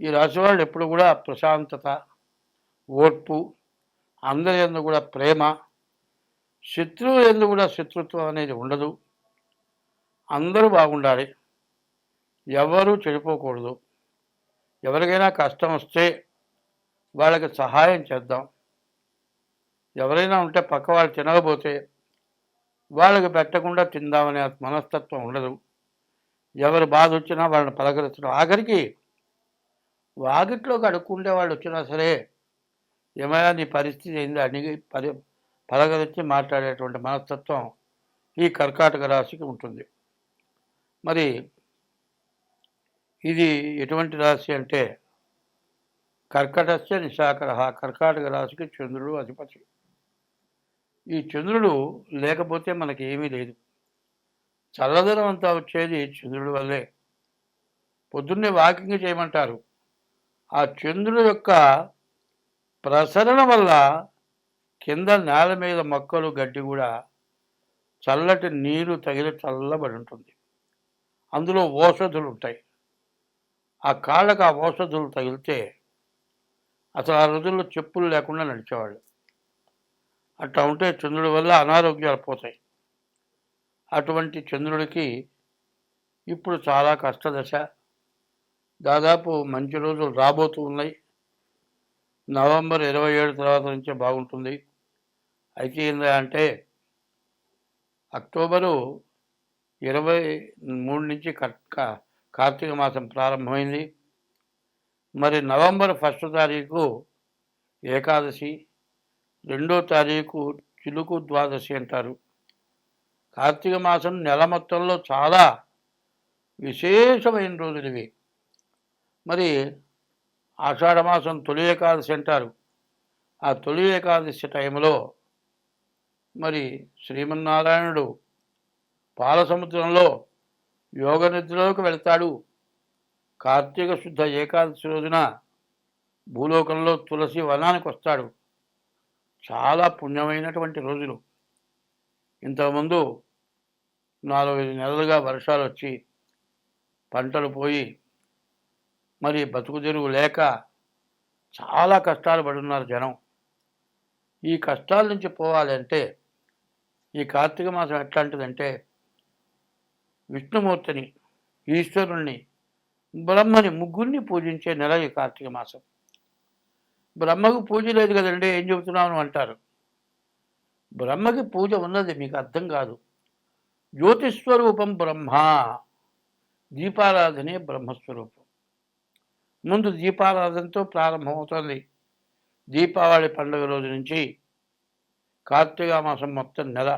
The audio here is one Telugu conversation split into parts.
ఈ రాశి వాళ్ళు ఎప్పుడు కూడా ప్రశాంతత ఓర్పు అందరి ఎందు కూడా ప్రేమ శత్రువు ఎందు కూడా శత్రుత్వం అనేది ఉండదు. అందరూ బాగుండాలి. ఎవరు చెడిపోకూడదు. ఎవరికైనా కష్టం వస్తే వాళ్ళకి సహాయం చేద్దాం. ఎవరైనా ఉంటే పక్క వాళ్ళు తినకపోతే వాళ్ళకి పెట్టకుండా తిందామనే మనస్తత్వం ఉండదు. ఎవరు బాధ వచ్చినా వాళ్ళని పలకరించడం. ఆఖరికి వాకిట్లోకి అడుక్కుంటే వాళ్ళు వచ్చినా సరే ఏమయ్యా నీ పరిస్థితి ఏంది? అడిగి పరి పలకరించి మాట్లాడేటువంటి మనస్తత్వం ఈ కర్కాటక రాశికి ఉంటుంది. మరి ఇది ఎటువంటి రాశి అంటే కర్కటస్య నిశాకర కర్కాటక రాశికి చంద్రుడు అధిపతి. ఈ చంద్రుడు లేకపోతే మనకి ఏమీ లేదు. చల్లదనం అంతా వచ్చేది చంద్రుడి వల్లే. పొద్దున్నే వాకింగ్ చేయమంటారు. ఆ చంద్రుడి యొక్క ప్రసరణ వల్ల కింద నేల మీద మొక్కలు గడ్డి కూడా చల్లటి నీరు తగిలి చల్లబడి ఉంటుంది. అందులో ఓషధులు ఉంటాయి. ఆ కాళ్ళకు ఆ ఓషధులు తగిలితే అసలు ఆ రోజుల్లో చెప్పులు లేకుండా నడిచేవాళ్ళు. అట్లా ఉంటే చంద్రుడి వల్ల అనారోగ్యాలు పోతాయి. అటువంటి చంద్రుడికి ఇప్పుడు చాలా కష్టదశ. దాదాపు మంచి రోజులు రాబోతూ ఉన్నాయి. నవంబర్ ఇరవై ఏడు తర్వాత నుంచే బాగుంటుంది. అయితే ఏంటి అంటే అక్టోబరు ఇరవై మూడు నుంచి కార్తీక మాసం ప్రారంభమైంది. మరి నవంబర్ ఫస్ట్ తారీఖు ఏకాదశి రెండో తారీఖు చిలుకు ద్వాదశి అంటారు. కార్తీక మాసం నెల మొత్తంలో చాలా విశేషమైన రోజులు ఇవి. మరి ఆషాఢమాసం తొలి ఏకాదశి అంటారు. ఆ తొలి ఏకాదశి టైంలో మరి శ్రీమన్నారాయణుడు పాలసముద్రంలో యోగ నిద్రలోకి వెళ్తాడు. కార్తీక శుద్ధ ఏకాదశి రోజున భూలోకంలో తులసి వనానికి వస్తాడు. చాలా పుణ్యమైనటువంటి రోజులు. ఇంతకుముందు నాలుగైదు నెలలుగా వర్షాలు వచ్చి పంటలు పోయి మరి బతుకు తెరువు లేక చాలా కష్టాలు పడున్నారు జనం. ఈ కష్టాల నుంచి పోవాలంటే ఈ కార్తీక మాసం ఎట్లాంటిదంటే విష్ణుమూర్తిని ఈశ్వరుణ్ణి బ్రహ్మని ముగ్గురిని పూజించే నెల ఈ కార్తీక మాసం. బ్రహ్మకు పూజ లేదు కదండి ఏం చెబుతున్నాను అని అంటారు. బ్రహ్మకి పూజ ఉన్నది మీకు అర్థం కాదు. జ్యోతిస్వరూపం బ్రహ్మ దీపారాధనే బ్రహ్మస్వరూపం. ముందు దీపారాధనతో ప్రారంభమవుతుంది. దీపావళి పండుగ రోజు నుంచి కార్తీక మాసం మొత్తం నెల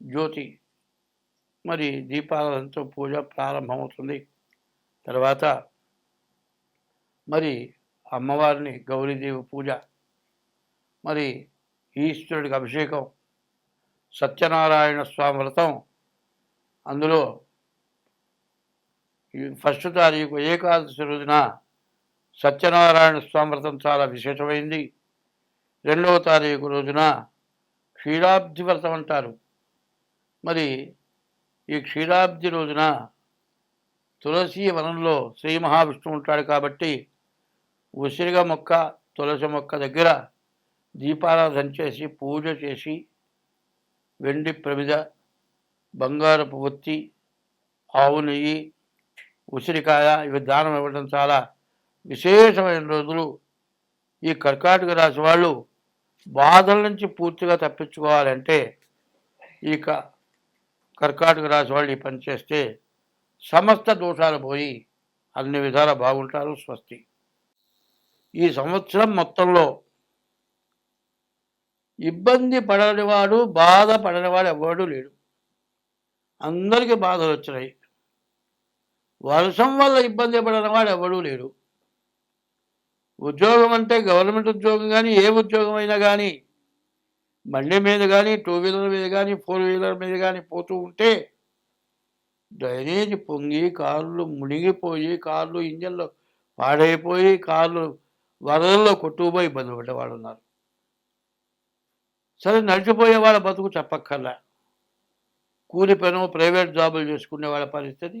జ్యోతి మరి దీపారాధనతో పూజ ప్రారంభమవుతుంది. తర్వాత మరి అమ్మవారిని గౌరీదేవి పూజ మరి ఈశ్వరుడికి అభిషేకం సత్యనారాయణ స్వామి వ్రతం అందులో ఫస్ట్ తారీఖు ఏకాదశి రోజున సత్యనారాయణ స్వామి వ్రతం చాలా విశేషమైంది. రెండవ తారీఖు రోజున క్షీరాబ్ది వ్రతం అంటారు. మరి ఈ క్షీరాబ్ది రోజున తులసి వనంలో శ్రీ మహావిష్ణువు ఉంటాడు కాబట్టి ఉసిరిగ మొక్క తులసి మొక్క దగ్గర దీపారాధన చేసి పూజ చేసి వెండి ప్రమిద బంగారపు ఒత్తి ఆవు నెయ్యి ఉసిరికాయ ఇవి దానం ఇవ్వడం చాలా విశేషమైన రోజులు. ఈ కర్కాటక రాశి వాళ్ళు బాధల నుంచి పూర్తిగా తప్పించుకోవాలంటే ఈ కర్కాటక రాశి వాళ్ళు ఈ పని చేస్తే సమస్త దోషాలు పోయి అన్ని విధాలా బాగుంటారు స్వస్తి. ఈ సంవత్సరం మొత్తంలో ఇబ్బంది పడనివాడు బాధ పడనివాడు ఎవడు లేడు. అందరికీ బాధలు వచ్చినాయి. వర్షం వల్ల ఇబ్బంది పడనివాడు ఎవడూ లేడు. ఉద్యోగం అంటే గవర్నమెంట్ ఉద్యోగం కానీ ఏ ఉద్యోగం అయినా కానీ బండి మీద కానీ టూ వీలర్ మీద కానీ ఫోర్ వీలర్ మీద కానీ పోతూ ఉంటే డ్రైనేజ్ పొంగి కార్లు మునిగిపోయి కార్లు ఇంజన్లు పాడైపోయి కార్లు వరదల్లో కొట్టుకుపోయి ఇబ్బంది పడ్డవాళ్ళు ఉన్నారు. సరే నడిచిపోయే వాళ్ళ బతుకు చెప్పక్కర్లా. కూలి పను ప్రైవేట్ జాబులు చేసుకునే వాళ్ళ పరిస్థితి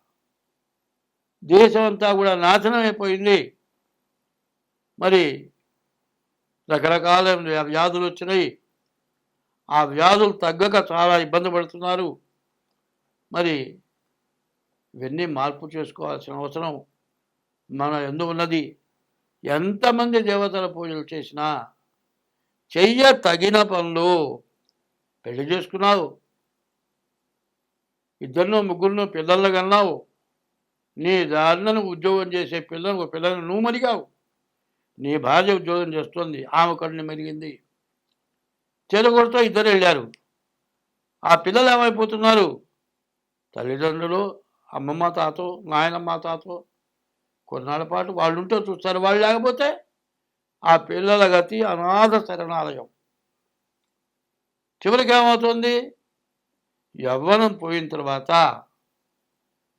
దేశం అంతా కూడా నాశనం అయిపోయింది మరి రకరకాల వ్యాధులు వచ్చినాయి. ఆ వ్యాధులు తగ్గక చాలా ఇబ్బంది పడుతున్నారు. మరి ఇవన్నీ మార్పు చేసుకోవాల్సిన అవసరం మన ఎందు ఉన్నది. ఎంతమంది దేవతల పూజలు చేసినా చెయ్య తగిన పనులు పెళ్ళి చేసుకున్నావు. ఇద్దరినో ముగ్గురినో పిల్లలు కన్నావు. నీ దారిన ఉద్యోగం చేసే పిల్లను ఒక పిల్లను నువ్వు మరిగావు నీ భార్య ఉద్యోగం చేస్తుంది ఆమె కన్ను మెరిగింది. చెరుగొడుతో ఇద్దరు వెళ్ళారు. ఆ పిల్లలు ఏమైపోతున్నారు? తల్లిదండ్రులు అమ్మమ్మ తాతో నాయనమ్మ తాతో కొన్నాళ్ళ పాటు వాళ్ళు ఉంటే చూస్తారు. వాళ్ళు లేకపోతే ఆ పిల్లల గతి అనాథ శరణాలయం. చివరికి ఏమవుతుంది? యవ్వనం పోయిన తర్వాత